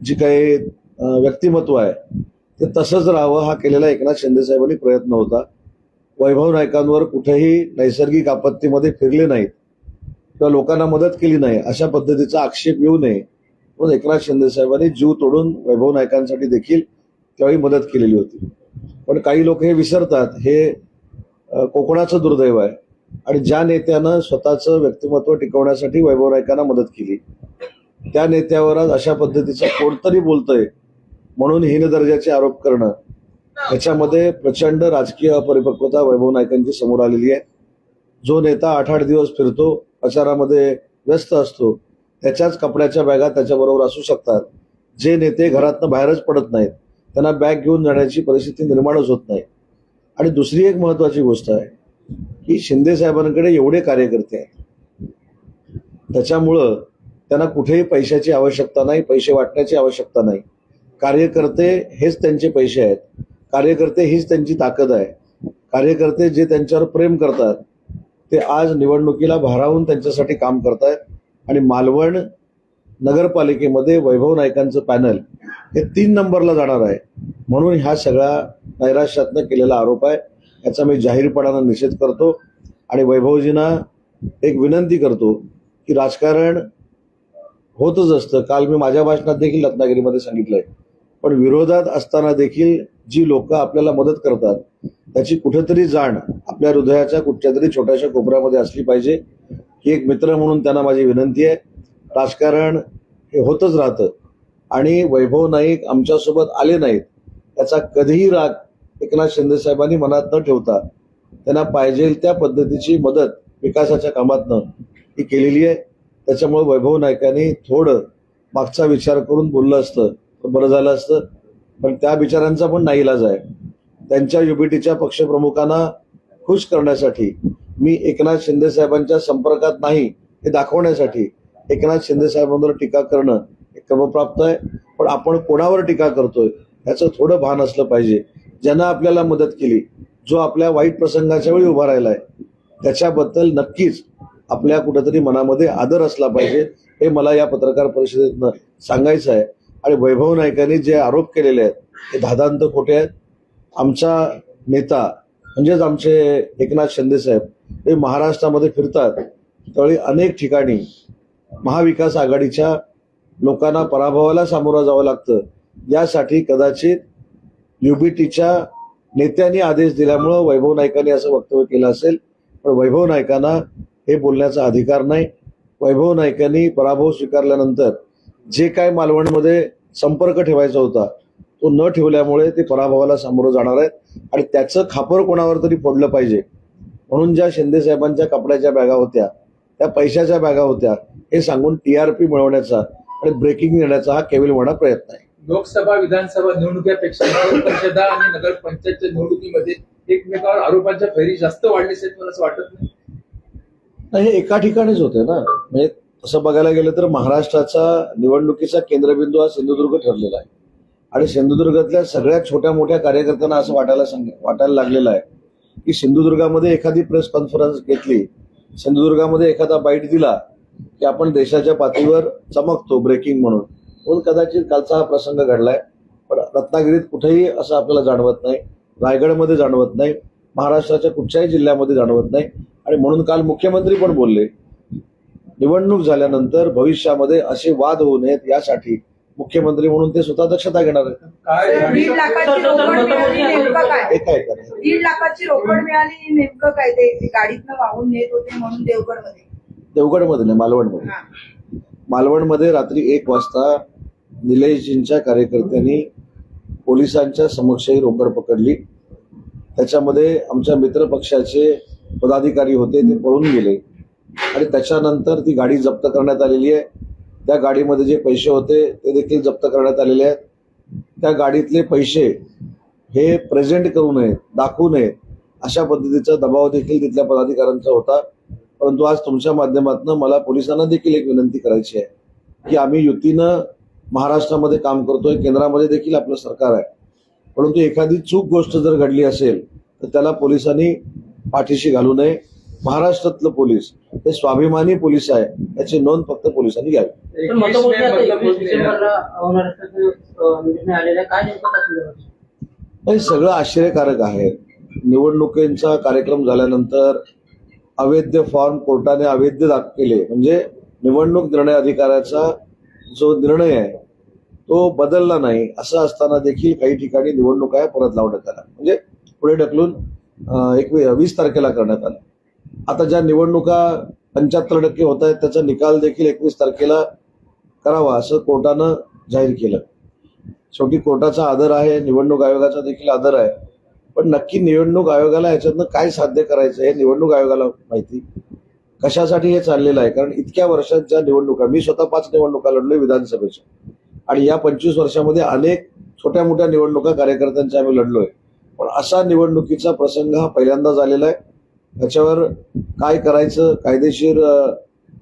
जी काही व्यक्तिमत्व आहे ते तसंच राहावं हा केलेला एकनाथ शिंदे साहेबांनी प्रयत्न होता. वैभव नायकांवर कुठेही नैसर्गिक आपत्तीमध्ये फिरले नाहीत किंवा लोकांना मदत केली नाही अशा पद्धतीचा आक्षेप येऊ नये म्हणून एकनाथ शिंदे साहेबांनी जीव तोडून वैभव नायकांसाठी देखील त्यावेळी मदत केलेली होती. पण काही लोक हे विसरतात हे कोकणाचं दुर्दैव आहे. आणि ज्या नेत्यानं स्वतःचं व्यक्तिमत्व टिकवण्यासाठी वैभव नायकांना मदत केली त्या नेत्यावर आज अशा पद्धतीचं कोणतरी बोलतंय म्हणून हीन दर्जाचे आरोप करणं. ह्याच्यामध्ये प्रचंड राजकीय अपरिपक्वता वैभव नायकांची समोर आलेली आहे. जो नेता आठ आठ दिवस फिरतो प्रचारामध्ये व्यस्त असतो त्याच्याच कपड्याच्या बॅगा त्याच्याबरोबर असू शकतात. जे नेते घरातनं बाहेरच पडत नाहीत त्यांना बॅग घेऊन जाण्याची परिस्थिती निर्माणच होत नाही. आणि दुसरी एक महत्वाची गोष्ट आहे की शिंदे साहेबांकडे एवढे कार्यकर्ते आहेत. त्याच्यामुळं त्यांना कुठेही पैशाची आवश्यकता नाही पैसे वाटण्याची आवश्यकता नाही. कार्यकर्ते हेच त्यांचे पैसे आहेत. कार्यकर्ते हीच त्यांची ताकद आहे. कार्यकर्ते जे त्यांच्यावर प्रेम करतात ते आज निवडणुकीला भारावून त्यांच्यासाठी काम करतायत. आणि मालवण नगरपालिकेमध्ये वैभव नायकांचं पॅनल हे तीन नंबरला जाणार आहे. म्हणून ह्या सगळ्या नैराश्यातनं केलेला आरोप आहे. याचा मी जाहीरपणानं निषेध करतो. आणि वैभवजींना एक विनंती करतो की राजकारण होतच असतं. काल मी माझ्या भाषणात देखील रत्नागिरीमध्ये सांगितलंय. पण विरोधात असताना देखील जी लोक आपल्याला मदत करतात त्याची कुठेतरी जाण आपल्या हृदयाच्या कुठच्या तरी छोट्याशा कोपऱ्यामध्ये असली पाहिजे. ही एक मित्र म्हणून त्यांना माझी विनंती आहे. राजकारण हे होतच राहतं. आणि वैभव नाईक आमच्यासोबत आले नाहीत. त्याचा कधीही राग एकनाथ शिंदे साहेबांनी मनात न ठेवता त्यांना पाहिजे त्या पद्धतीची मदत विकासाच्या कामातनं ही केलेली आहे. त्याच्यामुळे वैभव नायकांनी थोडं मागचा विचार करून बोललं असतं तर बरं झालं असतं. पण त्या विचारांचा पण नाईलाज आहे. त्यांच्या युबीटीच्या पक्षप्रमुखांना खुश करण्यासाठी मी एकनाथ शिंदे साहेबांच्या संपर्कात नाही हे दाखवण्यासाठी एकनाथ शिंदे साहेबांवर टीका करणं हे क्रमप्राप्त आहे. पण आपण कोणावर टीका करतोय याचं थोडं भान असलं पाहिजे. ज्यांना आपल्याला मदत केली जो आपल्या वाईट प्रसंगाच्या वेळी उभा राहिला आहे त्याच्याबद्दल नक्कीच आपल्या कुठेतरी मनामध्ये आदर असला पाहिजे. हे मला या पत्रकार परिषदेतनं सांगायचं आहे. आणि वैभव नायकांनी जे आरोप केलेले आहेत ते धादांत खोटे आहेत. आमचा नेता म्हणजेच आमचे एकनाथ शिंदे साहेब हे महाराष्ट्रामध्ये फिरतात. त्यावेळी अनेक ठिकाणी महाविकास आघाडीच्या लोकांना पराभवाला सामोरं जावं लागतं. यासाठी कदाचित युबीटीच्या नेत्यांनी आदेश दिल्यामुळं वैभव नायकांनी असं वक्तव्य केलं असेल. पण वैभव नायकांना हे बोलण्याचा अधिकार नाही. वैभव नायकांनी पराभव स्वीकारल्यानंतर जे काय मालवणमध्ये संपर्क ठेवायचा होता तो न ठेवल्यामुळे ते पराभवाला सामोरं जाणार आहेत. आणि त्याचं खापर कोणावर तरी फोडलं पाहिजे. म्हणून ज्या शिंदे साहेबांच्या कपड्याच्या बॅगा होत्या त्या पैशाच्या बॅगा होत्या हे सांगून टी आर पी मिळवण्याचा आणि ब्रेकिंग देण्याचा हा केविलवाणा प्रयत्न आहे. लोकसभा विधानसभा निवडणुकीपेक्षा परिषदा आणि नगर पंचायतच्या निवडणुकीमध्ये एकमेकावर आरोपांच्या फैरी जास्त वाढलीच मला असं वाटत नाही. हे एका ठिकाणीच होते ना. म्हणजे तसं बघायला गेलं तर महाराष्ट्राचा निवडणुकीचा केंद्रबिंदू हा सिंधुदुर्ग ठरलेला आहे. आणि सिंधुदुर्गातल्या सगळ्या छोट्या मोठ्या कार्यकर्त्यांना असं वाटायला सांग वाटायला लागलेलं आहे की सिंधुदुर्गामध्ये एखादी प्रेस कॉन्फरन्स घेतली सिंधुदुर्गामध्ये एखादा बाईट दिला की आपण देशाच्या पातळीवर चमकतो ब्रेकिंग म्हणून. म्हणून कदाचित कालचा हा प्रसंग घडलाय. पण रत्नागिरीत कुठेही असं आपल्याला जाणवत नाही. रायगडमध्ये जाणवत नाही. महाराष्ट्राच्या कुठच्याही जिल्ह्यामध्ये जाणवत नाही. आणि म्हणून काल मुख्यमंत्री पण बोलले निवडणूक झाल्यानंतर भविष्यामध्ये असे वाद होऊ नयेत यासाठी मुख्यमंत्री म्हणून ते स्वतः दक्षता घेणार आहेत. काय? दीड लाखाची रोकड मिळाली नेमकं काय? ते ते गाडीतनं वाहून नेत होते म्हणून देवगडमध्ये. देवगडमध्ये नाही मालवणमध्ये. मालवणमध्ये रात्री एक वाजता निलेशजींच्या कार्यकर्त्यांनी पोलिसांच्या समक्षही रोकड पकडली. त्याच्यामध्ये आमच्या मित्र पक्षाचे पदाधिकारी होते ते पळून गेले. आणि त्याच्यानंतर ती गाडी जप्त करण्यात आलेली आहे. त्या गाडीमध्ये जे पैसे होते ते देखील जप्त करण्यात आलेले आहेत. त्या गाडीतले पैसे हे प्रेझेंट करू नयेत दाखवू नयेत अशा पद्धतीचा दबाव देखील तिथल्या पदाधिकाऱ्यांचा होता. परंतु आज तुमच्या माध्यमातून मला पोलिसांना देखील एक विनंती करायची आहे की आम्ही युतीनं महाराष्ट्रामध्ये काम करतोय केंद्रामध्ये देखील आपलं सरकार आहे. परंतु एखादी चूक गोष्ट जर घडली असेल तर त्याला पोलिसांनी पाठीशी घालू नये. महाराष्ट्रातलं पोलीस हे स्वाभिमानी पोलीस आहे. याची नोंद फक्त पोलिसांनी घ्यावी. पण एकवीस मतमोजणी मे आता बदलापूर एकवीस डिसेंबरला होणार असल्याचं अं, निर्णय आलेला आहे. काय नेमकं त्या संदर्भात हे सगळं आश्चर्यकारक आहे. निवडणुकींचा कार्यक्रम झाल्यानंतर अवैध फॉर्म कोर्टाने अवैध दाखल केले. म्हणजे निवडणूक निर्णय अधिकाऱ्याचा जो निर्णय आहे तो बदलला नाही. असं असताना देखील काही ठिकाणी निवडणुका परत लावण्यात आल्या म्हणजे पुढे ढकलून एक वीस तारखेला करण्यात आलं. आता ज्या निवडणुका पंच्याहत्तर टक्के होत आहेत त्याचा निकाल देखील एकवीस तारखेला करावा असं कोर्टानं जाहीर केलं. शेवटी कोर्टाचा आदर आहे निवडणूक आयोगाचा देखील आदर आहे. पण नक्की निवडणूक आयोगाला याच्यातनं काय साध्य करायचं हे निवडणूक आयोगाला माहिती कशासाठी हे चाललेलं आहे? कारण इतक्या वर्षात ज्या निवडणुका मी स्वतः पाच निवडणुका लढलोय विधानसभेच्या. आणि या पंचवीस वर्षामध्ये अनेक छोट्या मोठ्या निवडणुका कार्यकर्त्यांच्या आम्ही लढलोय. पण असा निवडणुकीचा प्रसंग हा पहिल्यांदा झालेला आहे. त्याच्यावर काय करायचं कायदेशीर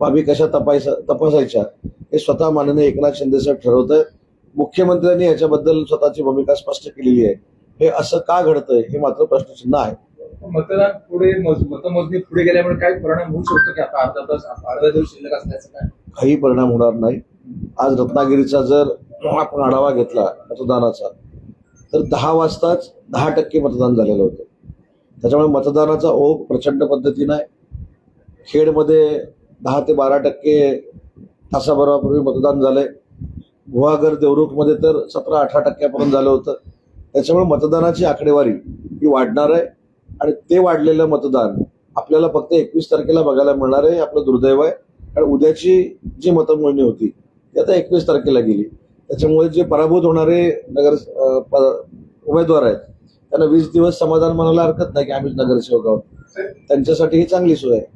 बाबी कशा तपायचा तपासायच्या हे स्वतः माननीय एकनाथ शिंदे साहेब ठरवत आहेत. मुख्यमंत्र्यांनी याच्याबद्दल स्वतःची भूमिका स्पष्ट केलेली आहे. हे असं का घडतंय हे मात्र प्रश्नचिन्ह आहे. मतदान पुढे मोज- मतमोजणी पुढे गेल्यामुळे काय परिणाम होऊ शकतो की आता अर्धा तास अर्धा दिवस शिल्लक असल्याचं काय? काही परिणाम होणार नाही. आज रत्नागिरीचा जर आपण आढावा घेतला मतदानाचा तर दहा वाजताच दहा टक्के मतदान झालेलं होतं. त्याच्यामुळे मतदानाचा ओघ प्रचंड पद्धतीनं आहे. खेडमध्ये दहा ते बारा टक्के तासाभरापूर्वी मतदान झालं आहे गुहागर देवरुखमध्ये तर सतरा अठरा टक्क्यापर्यंत झालं होतं. त्याच्यामुळे मतदानाची आकडेवारी ही वाढणार आहे आणि ते वाढलेलं मतदान आपल्याला फक्त एकवीस तारखेला बघायला मिळणार आहे हे आपलं दुर्दैव आहे. कारण उद्याची जी मतमोजणी होती ती आता एकवीस तारखेला गेली. त्याच्यामुळे जे पराभूत होणारे नगर उमेदवार आहेत त्यांना वीस दिवस समाधान म्हणायला हरकत नाही की आम्हीच नगरसेवक आहोत. त्यांच्यासाठी ही चांगली सोय आहे.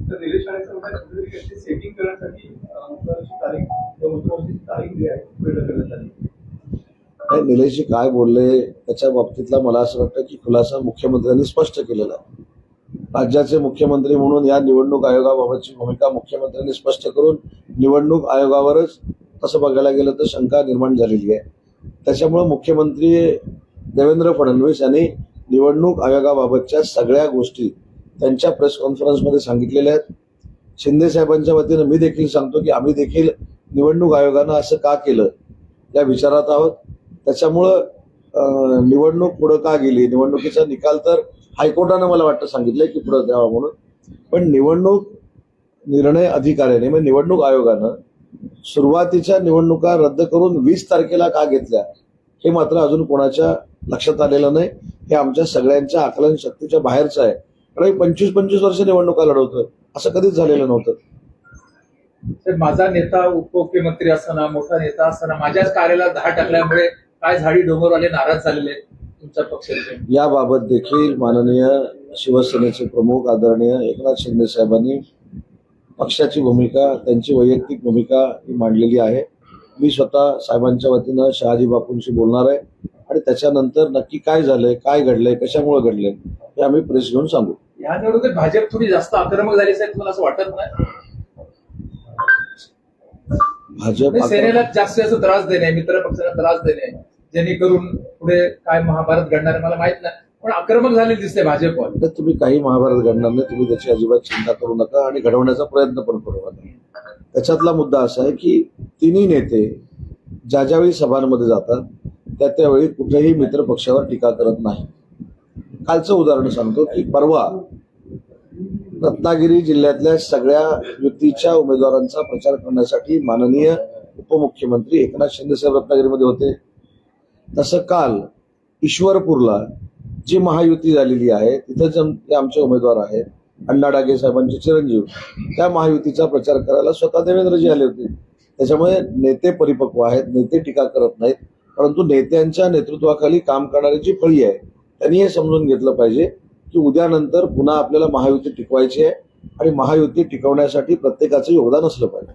निलेशजी काय बोलले त्याच्या बाबतीतला मला असं वाटतं की खुलासा मुख्यमंत्र्यांनी स्पष्ट केलेला आहे. राज्याचे मुख्यमंत्री म्हणून या निवडणूक आयोगाबाबतची भूमिका मुख्यमंत्र्यांनी स्पष्ट करून निवडणूक आयोगावरच तसं बघायला गेलं तर शंका निर्माण झालेली आहे. त्याच्यामुळं मुख्यमंत्री देवेंद्र फडणवीस यांनी निवडणूक आयोगाबाबतच्या सगळ्या गोष्टी त्यांच्या प्रेस कॉन्फरन्समध्ये सांगितलेल्या आहेत. शिंदे साहेबांच्या वतीनं मी देखील सांगतो की आम्ही देखील निवडणूक आयोगानं असं का केलं या विचारात आहोत. त्याच्यामुळं निवडणूक पुढं का गेली? निवडणुकीचा निकाल तर हायकोर्टानं मला वाटतं सांगितलंय की पुढं द्यावा म्हणून. पण निवडणूक निर्णय अधिकाऱ्याने म्हणजे निवडणूक आयोगानं सुरुवातीच्या निवडणुका रद्द करून वीस तारखेला का घेतल्या हे मात्र अजून कोणाच्या लक्षात आलेलं नाही. हे आमच्या सगळ्यांच्या आकलन शक्तीच्या बाहेरचं आहे. कारण पंचवीस पंचवीस वर्ष निवडणुका लढवतोय असं कधीच झालेलं नव्हतं. माझा नेता उपमुख्यमंत्री असताना मोठा नेता असताना माझ्याच कार्याला दहा टाकल्यामुळे काय झाडी डोंगरवाले नाराज झालेले आहेत तुमच्या पक्षाचे? याबाबत देखील माननीय शिवसेनेचे प्रमुख आदरणीय एकनाथ शिंदे साहेबांनी पक्षाची भूमिका त्यांची वैयक्तिक भूमिका ही मांडलेली आहे. मी स्वतः साहेबांच्या वतीनं शहाजी बापूंशी बोलणार आहे आणि त्याच्यानंतर नक्की काय झालंय काय घडलंय कशामुळे घडलंय हे आम्ही प्रेस घेऊन सांगू. या निवडणुकीत भाजप थोडी जास्त आक्रमक झाली साहेब तुम्हाला असं वाटत नाही? भाजप म्हणजे सेनेला जास्त जास्त त्रास देणे मित्र पक्षाला त्रास देणे जेणेकरून पुढे काय महाभारत घडणार आहे मला माहीत नाही. पण आक्रमक झाले दिसते भाजपवर तर तुम्ही काही महाभारत घडणार नाही तुम्ही त्याची अजिबात चिंता करू नका आणि घडवण्याचा प्रयत्न पण करू नका. त्याच्यातला मुद्दा असा आहे की तिन्ही नेते ज्या ज्यावेळी सभांमध्ये जातात त्या त्यावेळी कुठेही मित्र पक्षावर टीका करत नाही कालचं उदाहरण सांगतो की परवा रत्नागिरी जिल्ह्यातल्या सगळ्या युतीच्या उमेदवारांचा प्रचार करण्यासाठी माननीय उपमुख्यमंत्री एकनाथ शिंदे साहेब रत्नागिरीमध्ये होते. तसं काल ईश्वरपूरला जी महायुती झालेली आहे तिथं जे आमचे उमेदवार आहेत अण्णा डागे साहेबांचे चिरंजीव त्या महायुतीचा प्रचार करायला स्वतः देवेंद्रजी आले होते. त्याच्यामुळे नेते परिपक्व आहेत नेते टीका करत नाहीत परंतु नेत्यांच्या नेतृत्वाखाली काम करणारी जी फळी आहे त्यांनी हे समजून घेतलं पाहिजे की उद्यानंतर पुन्हा आपल्याला महायुती टिकवायची आहे आणि महायुती टिकवण्यासाठी प्रत्येकाचं योगदान असलं पाहिजे.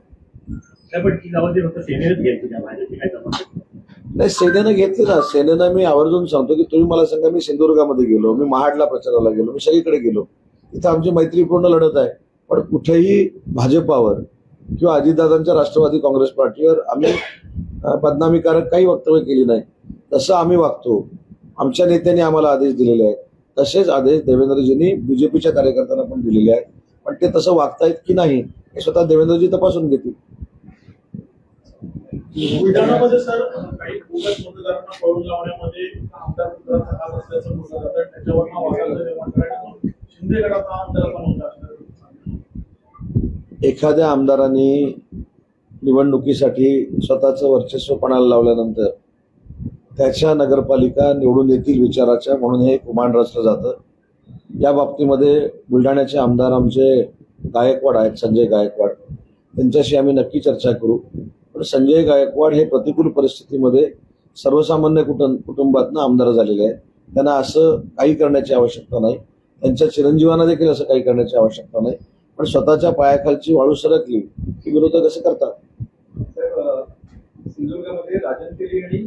नाही सेनेनं घेतलं ना. सेनेनं मी आवर्जून सांगतो की तुम्ही मला सांगा मी सिंधुदुर्गामध्ये गेलो मी महाडला प्रचाराला गेलो मी सगळीकडे गेलो. तिथं आमची मैत्रीपूर्ण लढत आहे. पण कुठेही भाजपावर किंवा अजितदादांच्या राष्ट्रवादी काँग्रेस पार्टीवर आम्ही बदनामीकारक काही वक्तव्य केली नाही. तसं आम्ही वागतो. आमच्या नेत्यांनी आम्हाला आदेश दिलेले आहेत. तसेच आदेश देवेंद्रजींनी बीजेपीच्या कार्यकर्त्यांना पण दिलेले आहेत. पण ते तसं वागतायत की नाही हे स्वतः देवेंद्रजी तपासून घेतील. बुलढाणामध्ये सर काही बोगस मतदारांना पळून लावण्यामध्ये आमदार पुत्राचा हात असल्याचं बोललं जातं. त्याच्यावर वादाचं निर्माण करण्यात शिंदे गटाचा आमदाराचा मुद्दा असणार एखाद्या आमदारांनी निवडणुकीसाठी स्वतःचं वर्चस्व पणाला लावल्यानंतर त्याच्या नगरपालिका निवडून येतील विचाराच्या म्हणून हे कुमांड रचलं जातं. या बाबतीमध्ये बुलढाण्याचे आमदार आमचे गायकवाड आहेत संजय गायकवाड. त्यांच्याशी आम्ही नक्की चर्चा करू. पण संजय गायकवाड हे प्रतिकूल परिस्थितीमध्ये सर्वसामान्य कुटुंब कुटुंबातनं आमदार झालेले आहेत. त्यांना असं काही करण्याची आवश्यकता नाही. त्यांच्या चिरंजीवांना देखील असं काही करण्याची आवश्यकता नाही. पण स्वतःच्या पायाखालची वाळू सरकली की विरोधक असं करतात? तर राजन तेली आणि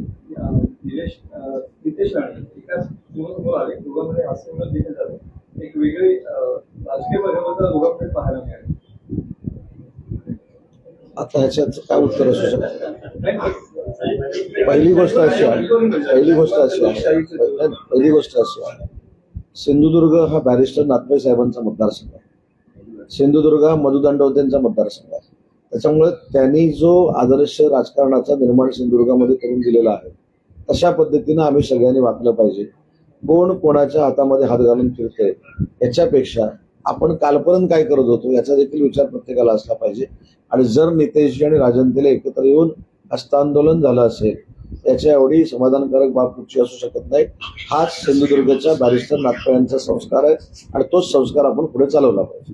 निलेश नितेश राणे एकाच दोघांमध्ये हास्य देखील झालं एक वेगळी राजकीय परिवर्तन दोघांमध्ये पाहायला मिळाले. आता ह्याच्यात काय उत्तर असू शकतं? पहिली गोष्ट अशी आहे पहिली गोष्ट अशी आहे पहिली गोष्ट अशी आहे. सिंधुदुर्ग हा बॅरिस्टर नाथबाई साहेबांचा मतदारसंघ आहे. सिंधुदुर्ग हा मधु दंडवतेंचा मतदारसंघ आहे. त्याच्यामुळे त्यांनी जो आदर्श राजकारणाचा निर्माण सिंधुदुर्गामध्ये करून दिलेला आहे तशा पद्धतीनं आम्ही सगळ्यांनी वागलं पाहिजे. कोण कोणाच्या हातामध्ये हात घालून फिरतोय याच्यापेक्षा आपण कालपर्यंत काय करत होतो याचा देखील विचार प्रत्येकाला असला पाहिजे. आणि जर नितेशजी आणि राजनतेला एकत्र येऊन हस्तांदोलन झालं असेल त्याच्या एवढी समाधानकारक बाब कुठची असू शकत नाही. हाच सिंधुदुर्गच्या बॅरिस्टर नागपळ्यांचा संस्कार आहे आणि तोच संस्कार आपण पुढे चालवला पाहिजे.